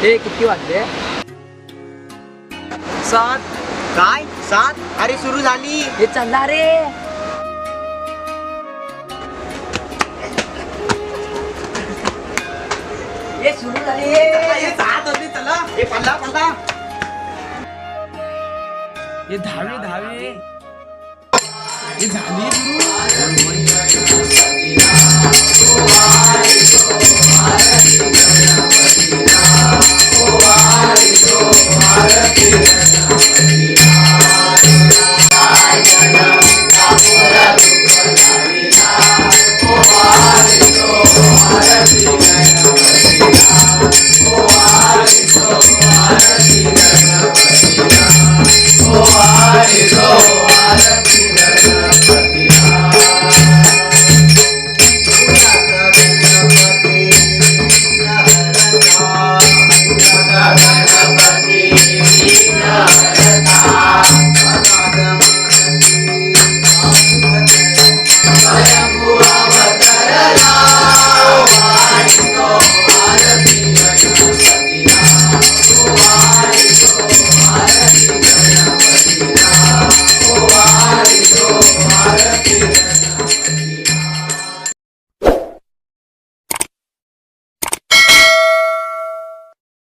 हे किती वाजले सात. काय? सात? अरे सुरू झाली. हे चालला रे हे सुरू झाली. सात होती चला. हे पल्ला पल्ला हे दहावी दहावी. हे झाली सुरू.